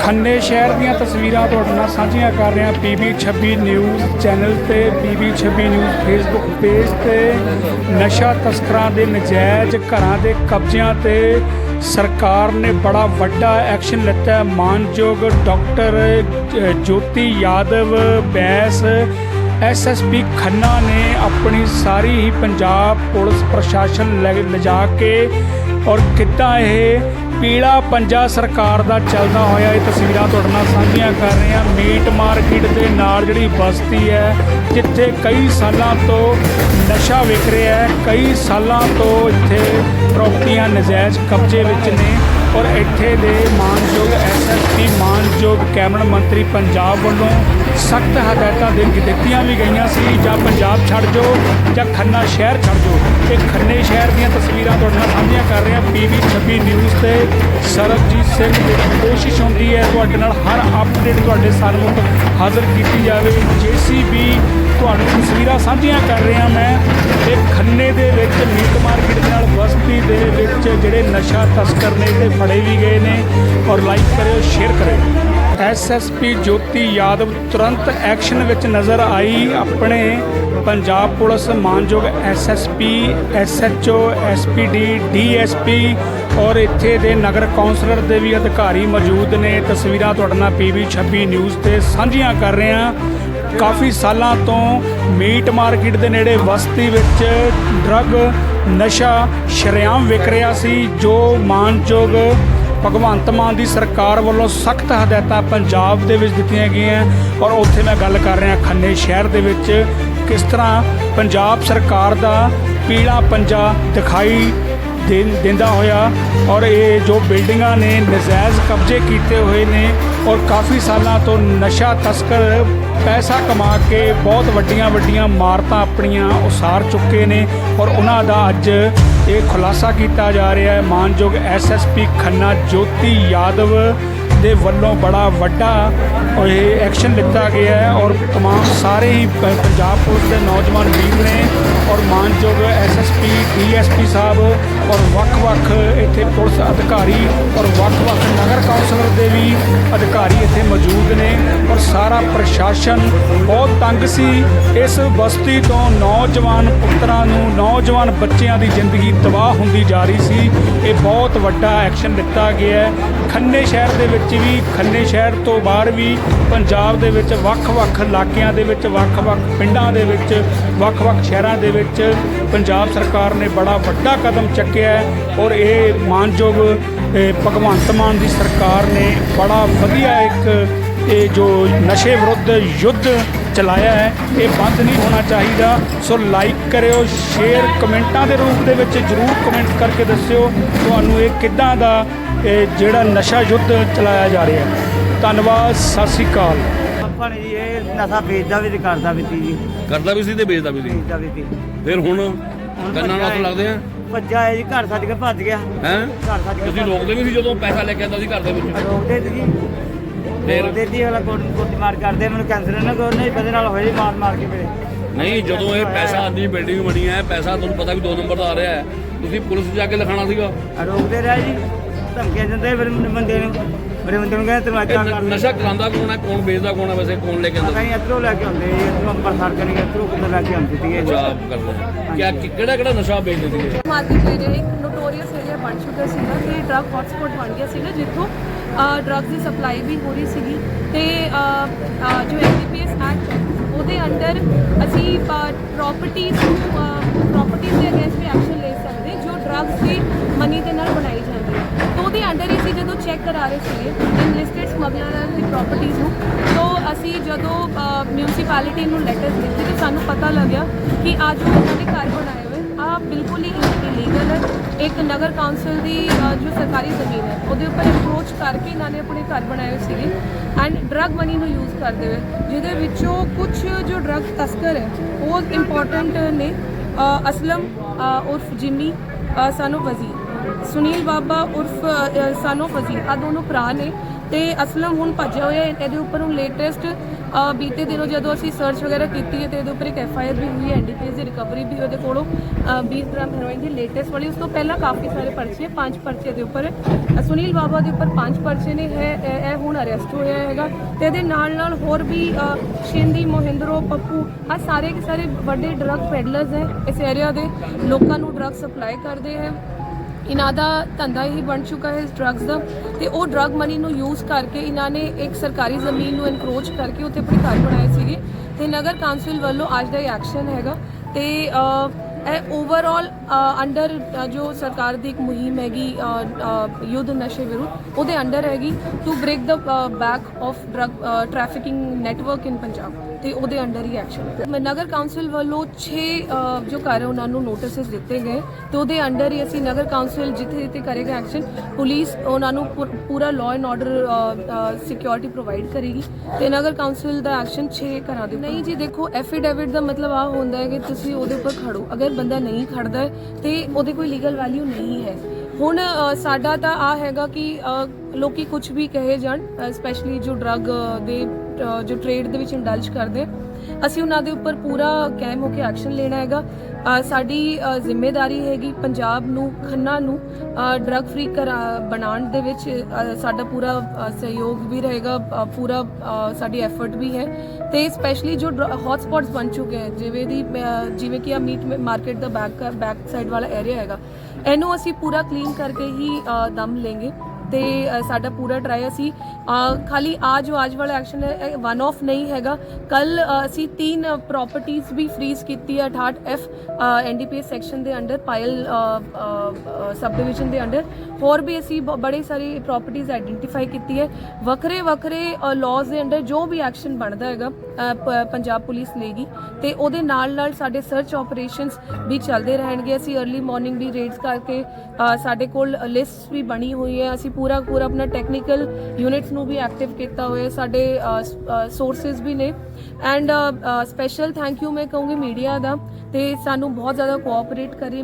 ਖੰਨੇ ਸ਼ਹਿਰ ਦੀਆਂ ਤਸਵੀਰਾਂ ਤੁਹਾਡੇ ਨਾਲ ਸਾਂਝੀਆਂ ਕਰ ਰਹੇ ਹਾਂ ਪੀਬੀ 26 ਨਿਊਜ਼ ਚੈਨਲ ਤੇ, ਪੀਬੀ 26 ਨਿਊਜ਼ ਫੇਸਬੁੱਕ ਪੇਜ ਤੇ। ਨਸ਼ਾ ਤਸਕਰਾਂ ਦੇ ਨਜਾਇਜ਼ ਘਰਾਂ ਦੇ ਕਬਜ਼ਿਆਂ ਤੇ ਸਰਕਾਰ ਨੇ ਬੜਾ ਵੱਡਾ ਐਕਸ਼ਨ ਲਿੱਤਾ ਹੈ। ਮਾਨਯੋਗ ਡਾਕਟਰ ਜੋਤੀ ਯਾਦਵ, ਬੈਸ ਐਸਐਸਪੀ ਖੰਨਾ ਨੇ ਆਪਣੀ ਸਾਰੀ ਹੀ ਪੰਜਾਬ ਪੁਲਿਸ ਪ੍ਰਸ਼ਾਸਨ ਲੈ- ਲਿਜਾ ਕੇ ਔਰ ਕਿੱਦਾਂ ਇਹ ਪੀਲਾ ਪੰਜਾ ਸਰਕਾਰ ਦਾ ਚੱਲਦਾ ਹੋਇਆ ਇਹ ਤਸਵੀਰਾਂ ਤੁਹਾਡੇ ਨਾਲ ਸਾਂਝੀਆਂ ਕਰ ਰਹੇ ਹਾਂ। ਮੀਟ ਮਾਰਕੀਟ ਦੇ ਨਾਲ ਜਿਹੜੀ ਬਸਤੀ ਹੈ, ਜਿੱਥੇ ਕਈ ਸਾਲਾਂ ਤੋਂ ਨਸ਼ਾ ਵਿਕ ਰਿਹਾ ਹੈ, ਕਈ ਸਾਲਾਂ ਤੋਂ ਇੱਥੇ ਪ੍ਰਾਪਰਟੀਆਂ ਨਜਾਇਜ਼ ਕਬਜ਼ੇ ਵਿੱਚ ਨੇ ਔਰ ਇੱਥੇ ਦੇ ਮਾਨਯੋਗ ਐਸਐਸਪੀ ਮਾਨਯੋਗ ਕੈਬਨਿਟ ਮੰਤਰੀ ਪੰਜਾਬ ਵੱਲੋਂ ਸਖਤ ਹਦਾਇਤਾਂ ਦੇ ਦਿੱਤੀਆਂ ਵੀ ਗਈਆਂ ਸੀ, ਜਾਂ ਪੰਜਾਬ ਛੱਡ ਜਾਓ ਜਾਂ ਖੰਨਾ ਸ਼ਹਿਰ ਛੱਡ ਜਾਓ। ਇਹ ਖੰਨੇ ਸ਼ਹਿਰ ਦੀਆਂ ਤਸਵੀਰਾਂ ਤੁਹਾਡੇ ਨਾਲ ਸਾਂਝੀਆਂ ਕਰ ਰਿਹਾ ਹਾਂ ਪੀਵੀ 26 ਨਿਊਜ਼ ਤੇ ਸਰਬਜੀਤ ਸਿੰਘ ਦੀ ਕੋਸ਼ਿਸ਼ ਹੁੰਦੀ ਹੈ ਤੁਹਾਡੇ ਨਾਲ ਹਰ ਅਪਡੇਟ ਤੁਹਾਡੇ ਸਾਹਮਣੇ ਹਾਜ਼ਰ ਕੀਤੀ ਜਾਵੇ। ਜੀਸੀਬੀ ਤੁਹਾਨੂੰ ਤਸਵੀਰਾਂ ਸਾਂਝੀਆਂ ਕਰ ਰਿਹਾ ਮੈਂ ਇਹ ਖੰਨੇ ਦੇ ਵਿੱਚ ਮੀਟ ਮਾਰਕੀਟ ਦੇ ਨਾਲ ਬਸਤੀ ਦੇ ਵਿੱਚ ਜਿਹੜੇ ਨਸ਼ਾ ਤਸਕਰ ਨੇ ਤੇ ਫੜੇ ਵੀ ਗਏ ਨੇ ਔਰ ਲਾਈਕ ਕਰਿਓ ਸ਼ੇਅਰ ਕਰਿਓ। ਐਸਐਸਪੀ ਜੋਤੀ ਯਾਦਵ ਤੁਰੰਤ ਐਕਸ਼ਨ ਵਿੱਚ ਨਜ਼ਰ ਆਈ। ਆਪਣੇ ਪੰਜਾਬ ਪੁਲਿਸ ਮਾਨਯੋਗ ਐਸਐਸਪੀ ਐਸਐਚਓ ਐਸਪੀਡੀ ਡੀਐਸਪੀ ਔਰ ਇੱਥੇ ਦੇ ਨਗਰ ਕੌਂਸਲਰ ਦੇ ਵੀ ਅਧਿਕਾਰੀ ਮੌਜੂਦ ਨੇ। ਤਸਵੀਰਾਂ ਤੁਹਾਡੇ ਨਾਲ ਪੀਵੀ 26 ਨਿਊਜ਼ ਤੇ ਸਾਂਝੀਆਂ ਕਰ ਰਹੇ ਹਾਂ। ਕਾਫੀ ਸਾਲਾਂ ਤੋਂ ਮੀਟ ਮਾਰਕੀਟ ਦੇ ਨੇੜੇ ਬਸਤੀ ਵਿੱਚ ਡਰੱਗ ਨਸ਼ਾ ਸ਼ਰੇਆਮ ਵਿਕ ਰਿਹਾ ਸੀ, ਜੋ ਮਾਨਯੋਗ ਭਗਵੰਤ ਮਾਨ ਦੀ ਸਰਕਾਰ ਵੱਲੋਂ ਸਖਤ ਹਦਾਇਤਾਂ ਪੰਜਾਬ ਦੇ ਵਿੱਚ ਦਿੱਤੀਆਂ ਗਈਆਂ ਔਰ ਉੱਥੇ ਮੈਂ ਗੱਲ ਕਰ ਰਿਹਾ ਖੰਨੇ ਸ਼ਹਿਰ ਦੇ ਵਿੱਚ ਕਿਸ ਤਰ੍ਹਾਂ ਪੰਜਾਬ ਸਰਕਾਰ ਦਾ ਪੀਲਾ ਪੰਜਾ ਦਿਖਾਈ ਦਿੰਦਾ ਹੋਇਆ ਔਰ ਇਹ ਜੋ ਬਿਲਡਿੰਗਾਂ ਨੇ ਨਜਾਇਜ਼ ਕਬਜ਼ੇ ਕੀਤੇ ਹੋਏ ਨੇ ਔਰ ਕਾਫੀ ਸਾਲਾਂ ਤੋਂ ਨਸ਼ਾ ਤਸਕਰ ਪੈਸਾ ਕਮਾ ਕੇ ਬਹੁਤ ਵੱਡੀਆਂ ਵੱਡੀਆਂ ਇਮਾਰਤਾਂ ਆਪਣੀਆਂ ਉਸਾਰ ਚੁੱਕੇ ਨੇ ਔਰ ਉਹਨਾਂ ਦਾ ਅੱਜ ਇਹ ਖੁਲਾਸਾ ਕੀਤਾ ਜਾ ਰਿਹਾ ਹੈ। ਮਾਨਯੋਗ ਐਸਐਸਪੀ ਖੰਨਾ ਜੋਤੀ ਯਾਦਵ ਦੇ ਵੱਲੋਂ ਬੜਾ ਵੱਡਾ ਇਹ ਐਕਸ਼ਨ ਲਿੱਤਾ ਗਿਆ ਹੈ ਔਰ तमाम ਸਾਰੇ ਹੀ ਪ- ਪੰਜਾਬ ਪੁਲਿਸ ਦੇ ਨੌਜਵਾਨ ਵੀਰ ਨੇ ਔਰ ਮਾਨਯੋਗ ਐਸਐਸਪੀ ਡੀਐਸਪੀ ਸਾਹਿਬ ਔਰ ਵੱਖ-ਵੱਖ ਇੱਥੇ ਪੁਲਿਸ ਅਧਿਕਾਰੀ ਔਰ ਵੱਖ-ਵੱਖ ਨਗਰ ਕੌਂਸਲਰ ਦੇ ਵੀ ਅਧਿਕਾਰੀ ਇੱਥੇ ਮੌਜੂਦ ਨੇ ਔਰ ਸਾਰਾ ਪ੍ਰਸ਼ਾਸਨ ਬਹੁਤ ਤੰਗ ਸੀ। ਇਸ ਬਸਤੀ ਤੋਂ ਨੌਜਵਾਨ ਪੁੱਤਰਾਂ ਨੂੰ, ਨੌਜਵਾਨ ਬੱਚਿਆਂ ਦੀ ਜ਼ਿੰਦਗੀ ਤਬਾਹ ਹੁੰਦੀ ਜਾ ਰਹੀ ਸੀ। ਇਹ ਬਹੁਤ ਵੱਡਾ ਐਕਸ਼ਨ ਦਿੱਤਾ ਗਿਆ ਹੈ। ਖੰਨੇ ਸ਼ਹਿਰ ਦੇ ਵਿੱਚ ਵੀ, ਖੰਨੇ ਸ਼ਹਿਰ ਤੋਂ ਬਾਹਰ ਵੀ, ਪੰਜਾਬ ਦੇ ਵਿੱਚ ਵੱਖ-ਵੱਖ ਇਲਾਕਿਆਂ ਦੇ ਵਿੱਚ, ਵੱਖ-ਵੱਖ ਪਿੰਡਾਂ ਦੇ ਵਿੱਚ, ਵੱਖ-ਵੱਖ ਸ਼ਹਿਰਾਂ ਦੇ ਵਿੱਚ ਪੰਜਾਬ ਸਰਕਾਰ ਨੇ ਬੜਾ ਵੱਡਾ ਕਦਮ ਚੱਕਿਆ ਹੈ। ਔਰ ਇਹ ਮਾਨਯੋਗ ਭਗਵੰਤ ਮਾਨ ਦੀ ਸਰਕਾਰ ਨੇ ਬੜਾ ਵਧੀਆ ਇੱਕ ਇਹ ਜੋ ਨਸ਼ੇ ਵਿਰੁੱਧ ਯੁੱਧ ਚਲਾਇਆ ਹੈ ਇਹ ਬੰਦ ਨਹੀਂ ਹੋਣਾ ਚਾਹੀਦਾ। ਸੋ ਲਾਈਕ ਕਰਿਓ ਸ਼ੇਅਰ ਕਮੈਂਟਾਂ ਦੇ ਰੂਪ ਦੇ ਵਿੱਚ ਜਰੂਰ ਕਮੈਂਟ ਕਰਕੇ ਦੱਸਿਓ ਤੁਹਾਨੂੰ ਇਹ ਕਿੱਦਾਂ ਦਾ ਇਹ ਜਿਹੜਾ ਨਸ਼ਾ ਯੁੱਧ ਚਲਾਇਆ ਜਾ ਰਿਹਾ ਹੈ। ਧੰਨਵਾਦ ਸਤਿ ਸ੍ਰੀ ਅਕਾਲ। ਆਪਾਂ ਨੇ ਜੀ ਇਹ ਨਸ਼ਾ ਵੇਚਦਾ ਵੀ ਤੇ ਕਰਦਾ ਵੀ ਜੀ। ਕਰਦਾ ਵੀ ਸੀ ਤੇ ਵੇਚਦਾ ਵੀ ਸੀ। ਵੇਚਦਾ ਵੀ ਤੀ ਫਿਰ ਹੁਣ ਕੰਨਾਂ ਨਾਲ ਲੱਗਦੇ ਆ। ਭੱਜਾ ਹੈ ਜੀ ਘਰ ਛੱਡ ਕੇ ਭੱਜ ਗਿਆ। ਹੈ? ਘਰ ਛੱਡ ਕੇ ਤੁਸੀਂ ਰੋਕਦੇ ਵੀ ਸੀ ਜਦੋਂ ਪੈਸਾ ਲੈ ਕੇ ਆਉਂਦਾ ਸੀ ਘਰ ਦੇ ਵਿੱਚ? ਰੋਕਦੇ ਤੇ ਜੀ। ਫਿਰ? ਰੋਕਦੇ ਜੀ ਵਾਲਾ ਕੋਟ ਕੋਟ ਮਾਰ ਕਰਦੇ ਮੈਨੂੰ ਕੈਂਸਰ ਨਾ ਕਰੋ ਨਹੀਂ ਬਦੇ ਨਾਲ ਜੀ ਮਾਰ ਮਾਰ ਕੇ ਮੇਰੇ। ਨਹੀਂ ਜਦੋਂ ਇਹ ਪੈਸਾ ਆਂਦੀ ਬਿਲਡਿੰਗ ਬਣੀ ਹੈ ਪੈਸਾ ਤੁਹਾਨੂੰ ਪਤਾ ਵੀ 2 ਨੰਬਰ ਦਾ ਆ ਰਿਹਾ ਹੈ। ਤੁਸੀਂ ਪੁਲਿਸ ਜਾ ਕੇ ਲਿਖਾਣਾ ਸੀਗਾ। ਰੋਕਦੇ ਰਹੇ ਜੀ ਧਮਕੀਆਂ ਦਿੰਦੇ ਫਿਰ ਬੰਦੇ ਨੂੰ ਮੇਰੇ ਬੰਦੇ ਨੂੰ ਕਹਿੰਦੇ ਤੈਨੂੰ ਨ- ਕਰ ਨਸ਼ਾ ਕਰਾਉਂਦਾ ਕੌਣ ਹੈ? ਕੌਣ ਵੇਚਦਾ ਕੌਣ ਹੈ ਵੈਸੇ? ਕੌਣ ਲੈ ਕੇ ਆਉਂਦਾ? ਕਹੀਂ ਇੱਧਰੋਂ ਲੈ ਕੇ ਆਉਂਦੇ ਜੀ ਇੱਧਰੋਂ ਅੰਬਰਸਰ ਕਰੀ ਇੱਧਰੋਂ ਕਿੱਧਰ ਲੈ ਕੇ ਆਉਂਦੇ ਸੀਗੇ। ਜੀ ਅੱਛਾ ਕਰਦਾ ਕਿਆ ਕਿ- ਕਿਹੜਾ ਕਿਹੜਾ ਨਸ਼ਾ ਵੇਚਦੇ ਸੀਗੇ? ਮਾਰਕੀਟ ਏਰੀਆ ਇੱਕ ਨੋਟੋਰੀਅਸ ਏਰੀਆ ਬਣ ਚੁੱਕਾ ਸੀਗਾ ਕਿ ਡਰੱਗ ਹੌਟਸਪੌਟ ਬਣ ਗਿਆ ਸੀਗਾ ਜਿੱਥੋਂ ਡਰੱਗਸ ਦੀ ਸਪਲਾਈ ਵੀ ਹੋ ਰਹੀ ਸੀਗੀ ਤੇ ਅ, ਅ, ਜੋ ਐਨਡੀਪੀਐਸ ਐਕਟ ਉਹਦੇ ਅੰਡਰ ਅਸੀਂ ਪ੍ਰਾਪਰਟੀਆਂ ਨੂੰ ਪ੍ਰਾਪਰਟੀਆਂ ਦੇ ਅਗੇਂਸਟ ਵੀ ਐਕਸ਼ਨ ਲੈ ਸਕਦੇ ਡਰੱਗਸ ਦੀ ਮਨੀ ਦੇ ਨਾਲ ਬਣਾਈ ਜਾਂਦੀ ਹੈ। ਤਾਂ ਉਹਦੇ ਅੰਡਰ ਹੀ ਅਸੀਂ ਜਦੋਂ ਚੈੱਕ ਕਰਾ ਰਹੇ ਸੀਗੇ ਇਨਲਿਸਟਡ ਸਮਗਲਰਾਂ ਦੀ ਪ੍ਰਾਪਰਟੀਆਂ ਨੂੰ ਤਾਂ ਅਸੀਂ ਜਦੋਂ ਮਿਊਨਿਸਪੈਲਿਟੀ ਨੂੰ ਲੈਟਰਸ ਦਿੱਤੇ ਤਾਂ ਸਾਨੂੰ ਪਤਾ ਲੱਗਿਆ ਕਿ ਅੱਜ ਉਹ ਇਹਨਾਂ ਨੇ ਘਰ ਬਣਾਏ ਹੋਏ। ਆ ਬਿਲਕੁਲ ਹੀ ਇਲੀਗਲ ਹੈ। ਇੱਕ ਨਗਰ ਕੌਂਸਲ ਦੀ ਜੋ ਸਰਕਾਰੀ ਜ਼ਮੀਨ ਹੈ ਉਹਦੇ ਉੱਪਰ ਅਪਰੋਚ ਕਰਕੇ ਇਹਨਾਂ ਨੇ ਆਪਣੇ ਘਰ ਬਣਾਏ ਹੋਏ ਸੀਗੇ ਐਂਡ ਡਰੱਗ ਮਨੀ ਨੂੰ ਯੂਜ਼ ਕਰਦੇ ਹੋਏ ਜਿਹਦੇ ਵਿੱਚੋਂ ਕੁਝ ਜੋ ਡਰੱਗ ਤਸਕਰ ਹੈ ਉਹ ਇੰਪੋਰਟੈਂਟ ਨੇ ਅਸਲਮ ਅ, ਉਰਫ ਜਿੰਮੀ ਸਾਨੂੰ ਵਜ਼ੀਰ ਸੁਨੀਲ ਬਾਬਾ ਉਰਫ ਅ, ਸਾਨੂੰ ਵਜ਼ੀਰ ਆ ਦੋਨੋਂ ਭਰਾ ਨੇ। ਤੇ ਅਸਲਮ ਹੁਣ ਭੱਜਿਆ ਹੋਇਆ ਹੈ। ਇਹਦੇ ਉੱਪਰ ਹੁਣ ਲੇਟੈਸਟ ਬੀਤੇ ਦਿਨੋਂ ਜਦੋਂ ਅਸੀਂ ਸਰਚ ਵਗੈਰਾ ਕੀਤੀ ਹੈ ਤੇ ਇਹਦੇ ਉੱਪਰ ਇੱਕ ਐਫ ਆਈ ਆਰ ਵੀ ਹੋਈ ਹੈ ਐਨਡੀਪੀਐਸ ਦੀ ਰਿਕਵਰੀ ਵੀ ਉਹਦੇ ਕੋਲੋਂ ਅ, 20 ਗ੍ਰਾਮ ਹੈਰੋਇਨ ਦੀ ਲੇਟੈਸਟ ਵਾਲੀ। ਉਸ ਤੋਂ ਪਹਿਲਾਂ ਕਾਫੀ ਸਾਰੇ ਪਰਚੇ ਹੈ ਪੰਜ ਪਰਚੇ ਦੇ ਉੱਪਰ ਸੁਨੀਲ ਬਾਬਾ ਦੇ ਉੱਪਰ ਪੰਜ ਪਰਚੇ ਨੇ। ਹੈ ਇਹ ਹੁਣ ਅਰੈਸਟ ਹੋਇਆ ਹੈਗਾ। ਤੇ ਇਹਦੇ ਨਾਲ ਨਾਲ ਹੋਰ ਵੀ ਸ਼ਿੰਦੀ ਮੋਹਿੰਦਰੋ ਪੱਪੂ ਆ ਸਾਰੇ ਕੇ ਸਾਰੇ ਵੱਡੇ ਡਰੱਗ ਪੈਡਲਰਸ ਹੈ ਇਸ ਏਰੀਆ ਦੇ। ਲੋਕਾਂ ਨੂੰ ਡਰੱਗ ਸਪਲਾਈ ਕਰਦੇ ਹੈ। ਇਹਨਾਂ ਦਾ ਧੰਦਾ ਹੀ ਬਣ ਚੁੱਕਾ ਹੈ ਇਸ ਡਰੱਗਸ ਦਾ ਤੇ ਉਹ ਡਰੱਗ ਮਨੀ ਨੂੰ ਯੂਜ਼ ਕਰਕੇ ਇਹਨਾਂ ਨੇ ਇੱਕ ਸਰਕਾਰੀ ਜ਼ਮੀਨ ਨੂੰ ਐਨਕਰੋਚ ਕਰਕੇ ਉੱਥੇ ਆਪਣੇ ਘਰ ਬਣਾਏ ਸੀਗੇ ਤੇ ਨਗਰ ਕੌਂਸਲ ਵੱਲੋਂ ਅੱਜ ਦਾ ਇਹ ਐਕਸ਼ਨ ਹੈਗਾ ਤੇ ਇਹ ਓਵਰਆਲ ਅੰਡਰ ਜੋ ਸਰਕਾਰ ਦੀ ਇੱਕ ਮੁਹਿੰਮ ਹੈਗੀ ਯੁੱਧ ਨਸ਼ੇ ਵਿਰੁੱਧ, ਉਹਦੇ ਅੰਡਰ ਹੈਗੀ to break the back of drug trafficking network in Punjab ਤੇ ਉਹਦੇ ਅੰਡਰ ਹੀ ਐਕਸ਼ਨ ਨਗਰ ਕਾਉਂਸਲ ਵੱਲੋਂ 6 ਜੋ ਘਰ ਉਹਨਾਂ ਨੂੰ ਨੋਟਿਸਸ ਦਿੱਤੇ ਗਏ ਤੇ ਉਹਦੇ ਅੰਡਰ ਹੀ ਅਸੀਂ ਨਗਰ ਕਾਉਂਸਲ ਜਿੱਥੇ ਜਿੱਥੇ ਕਰੇਗਾ ਐਕਸ਼ਨ ਪੁਲਿਸ ਉਹਨਾਂ ਨੂੰ ਪੁਰ- ਪੂਰਾ law and order security provide ਕਰੇਗੀ ਤੇ ਨਗਰ ਕਾਉਂਸਲ ਦਾ ਐਕਸ਼ਨ 6 ਘਰਾਂ ਦੇ ਨਹੀਂ ਜੀ, ਦੇਖੋ ਐਫੀਡੇਵਿਟ ਦਾ ਮਤਲਬ ਆ ਹੁੰਦਾ ਹੈ ਕਿ ਤੁਸੀਂ ਉਹਦੇ ਉੱਪਰ ਖੜੋ। ਅਗਰ ਬੰਦਾ ਨਹੀਂ ਖੜਦਾ ਤੇ ਉਹਦੇ ਕੋਈ ਲੀਗਲ ਵੈਲਿਊ ਨਹੀਂ ਹੈ। ਹੁਣ ਸਾਡਾ ਤਾਂ ਆ ਹੈਗਾ ਕਿ ਅ, ਲੋਕੀ ਕੁਝ ਵੀ ਕਹੇ ਜਾਣ ਸਪੈਸ਼ਲੀ ਜੋ ਡਰੱਗ ਦੇ ਜੋ ਟ੍ਰੇਡ ਦੇ ਵਿੱਚ ਇੰਡਲਜ ਕਰਦੇ। ਅਸੀਂ ਉਹਨਾਂ ਦੇ ਉੱਪਰ ਪੂਰਾ ਕਾਇਮ ਹੋ ਕੇ ਐਕਸ਼ਨ ਲੈਣਾ ਹੈਗਾ। ਸਾਡੀ ਅ, ਜ਼ਿੰਮੇਵਾਰੀ ਹੈਗੀ ਪੰਜਾਬ ਨੂੰ ਖੰਨਾ ਨੂੰ ਡਰੱਗ ਫ੍ਰੀ ਬਣਾਉਣ ਦੇ ਵਿੱਚ। ਸਾਡਾ ਪੂਰਾ ਸਹਿਯੋਗ ਵੀ ਰਹੇਗਾ ਪੂਰਾ ਸਾਡੀ ਐਫਰਟ ਵੀ ਹੈ। ਤੇ ਸਪੈਸ਼ਲੀ ਜੋ ਹੌਟ ਸਪੌਟਸ ਬਣ ਚੁੱਕੇ ਹੈ ਜਿਵੇਂ ਦੀ ਜਿਵੇਂ ਕਿ ਆ ਮੀਟ ਮਾਰਕੀਟ ਦਾ ਬੈਕ ਬੈਕ ਸਾਈਡ ਵਾਲਾ ਏਰੀਆ ਹੈਗਾ। ਇਹਨੂੰ ਅਸੀਂ ਪੂਰਾ ਕਲੀਨ ਕਰਕੇ ਹੀ ਅ, ਦਮ ਲੈਂਗੇ। ਤੇ ਸਾਡਾ ਪੂਰਾ ਟਰਾਈ ਅਸੀਂ ਖਾਲੀ ਆ ਜੋ ਅੱਜ ਵਾਲਾ ਐਕਸ਼ਨ ਹੈ ਵਨ ਆਫ ਨਹੀਂ ਹੈਗਾ। ਕੱਲ ਅਸੀਂ ਤਿੰਨ ਪ੍ਰਾਪਰਟੀਆਂ ਵੀ ਫ੍ਰੀਜ਼ ਕੀਤੀ ਹੈ 68 ਐਫ ਐਨਡੀਪੀਐਸ ਸੈਕਸ਼ਨ ਦੇ ਅੰਡਰ ਪਾਇਲ ਸਬ ਡਿਵੀਜ਼ਨ ਦੇ ਅੰਡਰ। ਹੋਰ ਵੀ ਅਸੀਂ ਬ- ਬੜੇ ਸਾਰੇ ਪ੍ਰਾਪਰਟੀਆਂ ਆਈਡੈਂਟੀਫਾਈ ਕੀਤੀ ਹੈ। ਵੱਖਰੇ ਵੱਖਰੇ ਲਾਜ਼ ਦੇ ਅੰਡਰ ਜੋ ਵੀ ਐਕਸ਼ਨ ਬਣਦਾ ਹੈਗਾ ਪੰਜਾਬ ਪੁਲਿਸ ਲੇਗੀ ਤੇ ਉਹਦੇ ਨਾਲ ਨਾਲ ਸਾਡੇ ਸਰਚ ਆਪਰੇਸ਼ਨਸ ਵੀ ਚੱਲਦੇ ਰਹਿਣਗੇ। ਅਸੀਂ अर्ਲੀ ਮਾਰਨਿੰਗ ਵੀ ਰੇਡਸ ਕਰਕੇ ਸਾਡੇ ਕੋਲ ਲਿਸਟ ਵੀ ਬਣੀ ਹੋਈ ਹੈ। ਅਸੀਂ ਪੂਰਾ ਪੂਰਾ ਆਪਣਾ ਟੈਕਨੀਕਲ ਯੂਨਿਟਸ ਨੂੰ ਵੀ ਐਕਟਿਵ ਕੀਤਾ ਹੋਇਆ ਸਾਡੇ ਸੋਰਸਸ ਵੀ ਨੇ। ਐਂਡ ਸਪੈਸ਼ਲ ਥੈਂਕ ਯੂ ਮੈਂ ਕਹੂੰਗੀ ਮੀਡੀਆ ਦਾ, ਤੇ ਸਾਨੂੰ ਬਹੁਤ ਜ਼ਿਆਦਾ ਕੋਆਪਰੇਟ ਕਰੇ